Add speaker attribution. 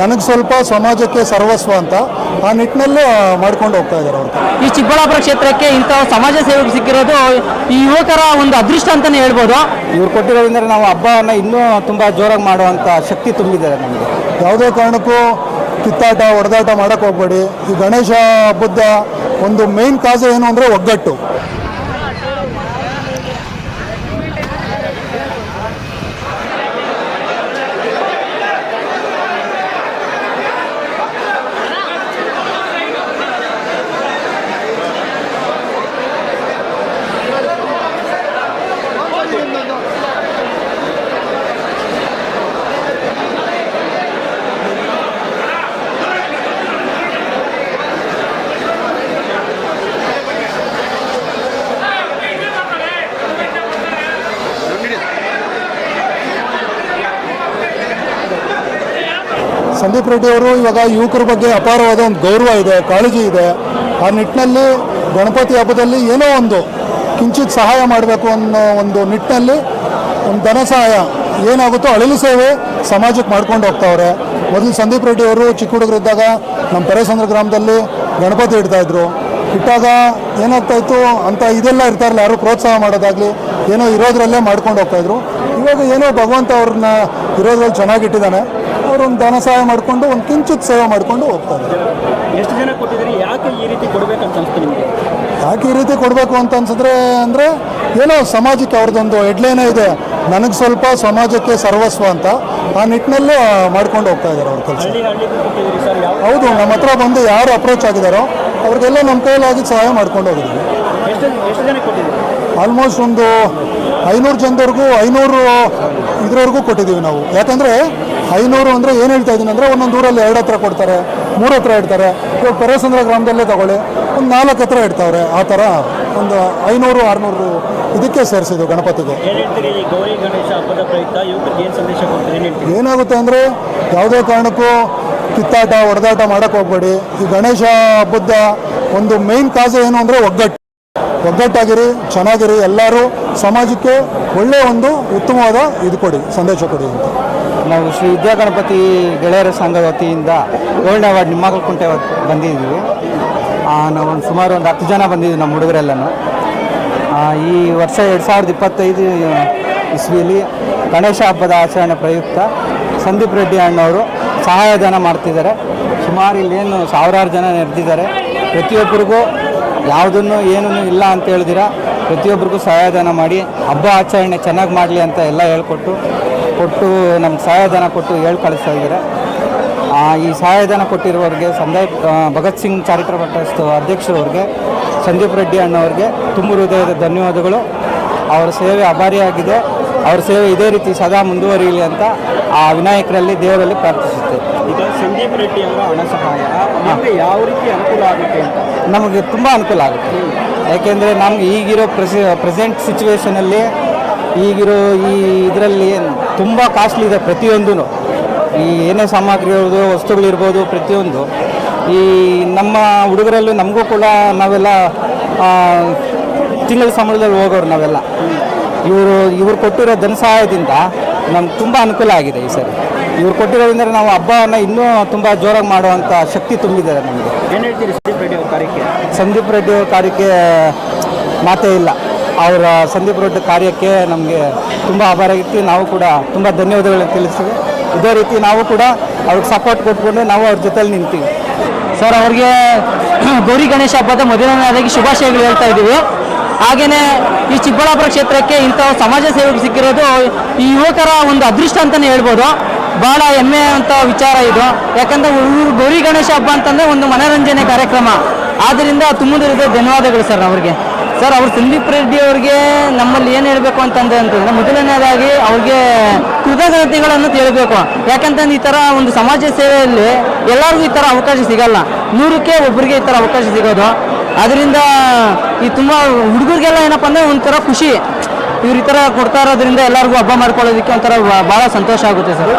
Speaker 1: ನನಗೆ ಸ್ವಲ್ಪ ಸಮಾಜಕ್ಕೆ ಸರ್ವಸ್ವ ಅಂತ ಆ ನಿಟ್ಟಿನಲ್ಲಿ ಮಾಡ್ಕೊಂಡು ಹೋಗ್ತಾ ಇದ್ದಾರೆ ಅವರು.
Speaker 2: ಈ ಚಿಕ್ಕಬಳ್ಳಾಪುರ ಕ್ಷೇತ್ರಕ್ಕೆ ಇಂಥ ಸಮಾಜ ಸೇವೆ ಸಿಕ್ಕಿರೋದು ಈ ಯುವಕರ ಒಂದು ಅದೃಷ್ಟ ಅಂತಲೇ ಹೇಳ್ಬೋದು.
Speaker 3: ಇವ್ರು ಕೊಟ್ಟಿರೋದ್ರಿಂದ ನಾವು ಹಬ್ಬವನ್ನು ಇನ್ನೂ ತುಂಬ ಜೋರಾಗಿ ಮಾಡುವಂಥ ಶಕ್ತಿ ತುಂಬಿದ್ದಾರೆ ನಮಗೆ.
Speaker 1: ಯಾವುದೇ ಕಾರಣಕ್ಕೂ ಕಿತ್ತಾಟ ಹೊಡೆದಾಟ ಮಾಡೋಕ್ಕೆ ಹೋಗ್ಬೇಡಿ. ಈ ಗಣೇಶ ಹಬ್ಬದ ಒಂದು ಮೇನ್ ಕಾಜು ಏನು ಅಂದರೆ ಒಗ್ಗಟ್ಟು. ಸಂದೀಪ್ ರೆಡ್ಡಿ ಅವರು ಇವಾಗ ಯುವಕರ ಬಗ್ಗೆ ಅಪಾರವಾದ ಒಂದು ಗೌರವ ಇದೆ, ಕಾಳಜಿ ಇದೆ. ಆ ನಿಟ್ಟಿನಲ್ಲಿ ಗಣಪತಿ ಹಬ್ಬದಲ್ಲಿ ಏನೋ ಒಂದು ಕಿಂಚಿತ್ ಸಹಾಯ ಮಾಡಬೇಕು ಅನ್ನೋ ಒಂದು ನಿಟ್ಟಿನಲ್ಲಿ ಒಂದು ಧನ ಸಹಾಯ ಏನಾಗುತ್ತೋ ಅಳಿಲು ಸೇವೆ ಸಮಾಜಕ್ಕೆ ಮಾಡ್ಕೊಂಡು ಹೋಗ್ತಾವ್ರೆ. ಮೊದಲು ಸಂದೀಪ್ ರೆಡ್ಡಿ ಅವರು ಚಿಕ್ಕ ಹುಡುಗರಿದ್ದಾಗ ನಮ್ಮ ಪರೇಸಂದ್ರ ಗ್ರಾಮದಲ್ಲಿ ಗಣಪತಿ ಇಡ್ತಾ ಇದ್ರು. ಇಟ್ಟಾಗ ಏನಾಗ್ತಾಯಿತ್ತು ಅಂತ ಇದೆಲ್ಲ ಇರ್ತಾರಲ್ಲ, ಯಾರು ಪ್ರೋತ್ಸಾಹ ಮಾಡೋದಾಗಲಿ, ಏನೋ ಇರೋದ್ರಲ್ಲೇ ಮಾಡ್ಕೊಂಡು ಹೋಗ್ತಾಯಿದ್ರು ಇವಾಗ ಏನೋ ಭಗವಂತ ಅವ್ರನ್ನ ಇರೋದ್ರಲ್ಲಿ ಚೆನ್ನಾಗಿಟ್ಟಿದ್ದಾನೆ ಅವರು ಒಂದು ಧನ ಸಹಾಯ ಮಾಡಿಕೊಂಡು ಒಂದು ಕಿಂಚಿತ್ ಸೇವೆ ಮಾಡಿಕೊಂಡು ಹೋಗ್ತಾರೆ.
Speaker 3: ಎಷ್ಟು ಜನ ಕೊಟ್ಟಿದ್ದೀರಿ? ಯಾಕೆ ಈ ರೀತಿ ಕೊಡಬೇಕಂತ ಅನಿಸ್ತು ನಿಮಗೆ?
Speaker 1: ಯಾಕೆ ಈ ರೀತಿ ಕೊಡಬೇಕು ಅಂತ ಅನ್ಸಿದ್ರೆ ಅಂದರೆ ಏನೋ ಸಮಾಜಕ್ಕೆ ಅವ್ರದ್ದೊಂದು ಹೆಡ್ಲೈನೇ ಇದೆ. ನನಗೆ ಸ್ವಲ್ಪ ಸಮಾಜಕ್ಕೆ ಸರ್ವಸ್ವ ಅಂತ ಆ ನಿಟ್ಟಿನಲ್ಲಿ ಮಾಡ್ಕೊಂಡು ಹೋಗ್ತಾ ಇದ್ದಾರೆ ಅವ್ರ ಕೆಲಸ. ಹೌದು ನಮ್ಮ ಹತ್ರ ಬಂದು ಯಾರು ಅಪ್ರೋಚ್ ಆಗಿದ್ದಾರೋ ಅವ್ರಿಗೆಲ್ಲ ನಮ್ಮ ಕೈಲಾಗಿ ಸಹಾಯ ಮಾಡ್ಕೊಂಡು ಹೋಗಿದ್ದೀವಿ ಆಲ್ಮೋಸ್ಟ್ ಒಂದು ಐನೂರು ಜನದವರೆಗೂ ಐನೂರು ಇದರವರೆಗೂ ಕೊಟ್ಟಿದ್ದೀವಿ ನಾವು. ಯಾಕಂದರೆ ಐನೂರು ಅಂದರೆ ಏನು ಹೇಳ್ತಾ ಇದ್ದೀನಿ ಅಂದರೆ ಒಂದೊಂದು ಊರಲ್ಲಿ ಎರಡು ಹತ್ರ ಕೊಡ್ತಾರೆ ಮೂರು ಹತ್ರ ಇಡ್ತಾರೆ. ಇವಾಗ ಪೆರೇಸಂದ್ರ ಗ್ರಾಮದಲ್ಲೇ ತಗೊಳ್ಳಿ ಒಂದು ನಾಲ್ಕು ಹತ್ರ ಇಡ್ತಾವ್ರೆ ಆ ಥರ ಒಂದು ಐನೂರು ಆರುನೂರು ಇದಕ್ಕೆ ಸೇರಿಸಿದ್ದು ಗಣಪತಿಗೆ. ಏನಾಗುತ್ತೆ ಅಂದರೆ ಯಾವುದೇ ಕಾರಣಕ್ಕೂ ಕಿತ್ತಾಟ ಹೊಡೆದಾಟ ಮಾಡೋಕ್ಕೆ ಹೋಗ್ಬೇಡಿ. ಈ ಗಣೇಶ ಹಬ್ಬದ ಒಂದು ಮೇನ್ ಕಾಜು ಏನು ಅಂದರೆ ಒಗ್ಗಟ್ಟು. ಒಗ್ಗಟ್ಟಾಗಿರಿ, ಚೆನ್ನಾಗಿರಿ, ಎಲ್ಲರೂ ಸಮಾಜಕ್ಕೆ ಒಳ್ಳೆಯ ಒಂದು ಉತ್ತಮವಾದ ಇದು ಕೊಡಿ, ಸಂದೇಶ ಕೊಡಿ ಅಂತ.
Speaker 3: ನಾವು ಶ್ರೀ ವಿದ್ಯಾಗಣಪತಿ ಗೆಳೆಯರ ಸಂಘದ ವತಿಯಿಂದ ಏಳನೇ ವಾರ್ಡ್ ನಿಮ್ಮಗಲ್ಕುಂಟೆ ಬಂದಿದ್ದೀವಿ. ನಾವು ಒಂದು ಸುಮಾರು ಒಂದು ಹತ್ತು ಜನ ಬಂದಿದ್ದೀವಿ ನಮ್ಮ ಹುಡುಗರೆಲ್ಲನೂ. ಈ ವರ್ಷ ಎರಡು ಸಾವಿರದ ಇಪ್ಪತ್ತೈದು ಇಸ್ವಿಯಲ್ಲಿ ಗಣೇಶ ಹಬ್ಬದ ಆಚರಣೆ ಪ್ರಯುಕ್ತ ಸಂದೀಪ್ ರೆಡ್ಡಿ ಅಣ್ಣವರು ಸಹಾಯಧನ ಮಾಡ್ತಿದ್ದಾರೆ. ಸುಮಾರು ಇಲ್ಲೇನು ಸಾವಿರಾರು ಜನ ನೆರೆದಿದ್ದಾರೆ ಪ್ರತಿಯೊಬ್ಬರಿಗೂ ಯಾವುದನ್ನು ಏನೂ ಇಲ್ಲ ಅಂತ ಹೇಳಿದಿರ, ಪ್ರತಿಯೊಬ್ಬರಿಗೂ ಸಹಾಯಧನ ಮಾಡಿ, ಹಬ್ಬ ಆಚರಣೆ ಚೆನ್ನಾಗಿ ಮಾಡಲಿ ಅಂತ ಎಲ್ಲ ಹೇಳ್ಕೊಟ್ಟು, ಕೊಟ್ಟು ನಮ್ಗೆ ಸಹಾಯಧನ ಕೊಟ್ಟು ಹೇಳಿ ಕಳಿಸ್ತಾ ಇದ್ದೀರ. ಈ ಸಹಾಯಧನ ಕೊಟ್ಟಿರುವವರಿಗೆ ಸಂದೀಪ್ ಭಗತ್ ಸಿಂಗ್ ಚಾರಿಟಬಲ್ ಟ್ರಸ್ಟ್ ಅಧ್ಯಕ್ಷರವ್ರಿಗೆ ಸಂದೀಪ್ ರೆಡ್ಡಿ ಅಣ್ಣವ್ರಿಗೆ ತುಂಬ ಹೃದಯದ ಧನ್ಯವಾದಗಳು. ಅವರ ಸೇವೆ ಅಭಾರಿಯಾಗಿದೆ. ಅವರ ಸೇವೆ ಇದೇ ರೀತಿ ಸದಾ ಮುಂದುವರಿಯಲಿ ಅಂತ ಆ ವಿನಾಯಕರಲ್ಲಿ ದೇವರಲ್ಲಿ ಪ್ರಾರ್ಥಿಸುತ್ತೇವೆ.
Speaker 4: ಈಗ ಸಂದೀಪ್ ರೆಡ್ಡಿ ಅವರ ಹಣ ಸಹಾಯ ನಮಗೆ ಯಾವ ರೀತಿ ಅನುಕೂಲ ಆಗುತ್ತೆ ಅಂತ?
Speaker 3: ನಮಗೆ ತುಂಬ ಅನುಕೂಲ ಆಗುತ್ತೆ. ಯಾಕೆಂದರೆ ನಮ್ಗೆ ಈಗಿರೋ ಪ್ರೆಸಿ ಪ್ರೆಸೆಂಟ್ ಸಿಚುವೇಷನಲ್ಲಿ ಈಗಿರೋ ಈ ಇದರಲ್ಲಿ ತುಂಬ ಕಾಸ್ಟ್ಲಿ ಇದೆ ಪ್ರತಿಯೊಂದೂ ಈ ಏನೇ ಸಾಮಗ್ರಿ ಇರ್ಬೋದು ವಸ್ತುಗಳಿರ್ಬೋದು ಪ್ರತಿಯೊಂದು. ಈ ನಮ್ಮ ಹುಡುಗರಲ್ಲೂ ನಮಗೂ ಕೂಡ ನಾವೆಲ್ಲ ತಿಂಗಳ ಸಂಬಳದಲ್ಲಿ ಹೋಗೋರು ನಾವೆಲ್ಲ. ಇವರು ಇವರು ಕೊಟ್ಟಿರೋ ಧನ ಸಹಾಯದಿಂದ ನಮ್ಗೆ ತುಂಬ ಅನುಕೂಲ ಆಗಿದೆ ಈ ಸರಿ. ಇವ್ರು ಕೊಟ್ಟಿರೋದ್ರಿಂದ ನಾವು ಹಬ್ಬವನ್ನು ಇನ್ನೂ ತುಂಬ ಜೋರಾಗಿ ಮಾಡುವಂಥ ಶಕ್ತಿ ತುಂಬಿದ್ದಾರೆ ನಮಗೆ.
Speaker 4: ಏನು ಹೇಳ್ತೀರಿ ಸಂದೀಪ್ ರೆಡ್ಡಿ ಅವ್ರ ಕಾರ್ಯಕ್ಕೆ?
Speaker 3: ಸಂದೀಪ್ ರೆಡ್ಡಿ ಅವ್ರ ಕಾರ್ಯಕ್ಕೆ ಮಾತೇ ಇಲ್ಲ. ಅವರ ಸಂದೀಪ್ ರೆಡ್ಡಿ ಕಾರ್ಯಕ್ಕೆ ನಮಗೆ ತುಂಬ ಆಭಾರ ನಾವು ಕೂಡ ತುಂಬ ಧನ್ಯವಾದಗಳನ್ನು ತಿಳಿಸ್ತೀವಿ. ಇದೇ ರೀತಿ ನಾವು ಕೂಡ ಅವ್ರಿಗೆ ಸಪೋರ್ಟ್ ಕೊಟ್ಕೊಂಡು ನಾವು ಅವ್ರ ಜೊತೆಲಿ ನಿಂತೀವಿ.
Speaker 2: ಸರ್ ಅವ್ರಿಗೆ ಗೌರಿ ಗಣೇಶ ಹಬ್ಬದ ಮೊದಲನೇದಾಗಿ ಶುಭಾಶಯಗಳು ಹೇಳ್ತಾ ಇದ್ದೀವಿ. ಹಾಗೇನೆ ಈ ಚಿಕ್ಕಬಳ್ಳಾಪುರ ಕ್ಷೇತ್ರಕ್ಕೆ ಇಂಥ ಸಮಾಜ ಸೇವೆಗೆ ಸಿಕ್ಕಿರೋದು ಈ ಯುವಕರ ಒಂದು ಅದೃಷ್ಟ ಅಂತಲೇ ಹೇಳ್ಬೋದು. ಬಹಳ ಹೆಮ್ಮೆ ಅಂತ ವಿಚಾರ ಇದು. ಯಾಕಂದ್ರೆ ಗೌರಿ ಗಣೇಶ ಹಬ್ಬ ಅಂತಂದ್ರೆ ಒಂದು ಮನೋರಂಜನೆ ಕಾರ್ಯಕ್ರಮ. ಆದ್ದರಿಂದ ತುಂಬುದಿರದ ಧನ್ಯವಾದಗಳು ಸರ್ ಅವ್ರಿಗೆ. ಸರ್, ಅವ್ರು ಸಂದೀಪ್ ರೆಡ್ಡಿ ಅವ್ರಿಗೆ ನಮ್ಮಲ್ಲಿ ಏನು ಹೇಳಬೇಕು ಅಂತಂದ್ರೆ ಅಂತಂದ್ರೆ ಮೊದಲನೇದಾಗಿ ಅವ್ರಿಗೆ ಕೃತಜ್ಞತೆಗಳನ್ನು ಹೇಳಬೇಕು ಯಾಕಂತಂದ್ರೆ ಈ ಥರ ಒಂದು ಸಮಾಜ ಸೇವೆಯಲ್ಲಿ ಎಲ್ಲರಿಗೂ ಈ ಥರ ಅವಕಾಶ ಸಿಗಲ್ಲ. ನೂರಕ್ಕೆ ಒಬ್ಬರಿಗೆ ಈ ಥರ ಅವಕಾಶ ಸಿಗೋದು. ಅದರಿಂದ ಈ ತುಂಬ ಹುಡುಗರಿಗೆಲ್ಲ ಏನಪ್ಪ ಅಂದ್ರೆ ಒಂಥರ ಖುಷಿ. ಇವ್ರ ಈ ಥರ ಕೊಡ್ತಾ ಇರೋದ್ರಿಂದ ಎಲ್ಲರಿಗೂ ಹಬ್ಬ ಮಾಡ್ಕೊಳ್ಳೋದಕ್ಕೆ ಒಂಥರ ಭಾಳ ಸಂತೋಷ ಆಗುತ್ತೆ ಸರ್.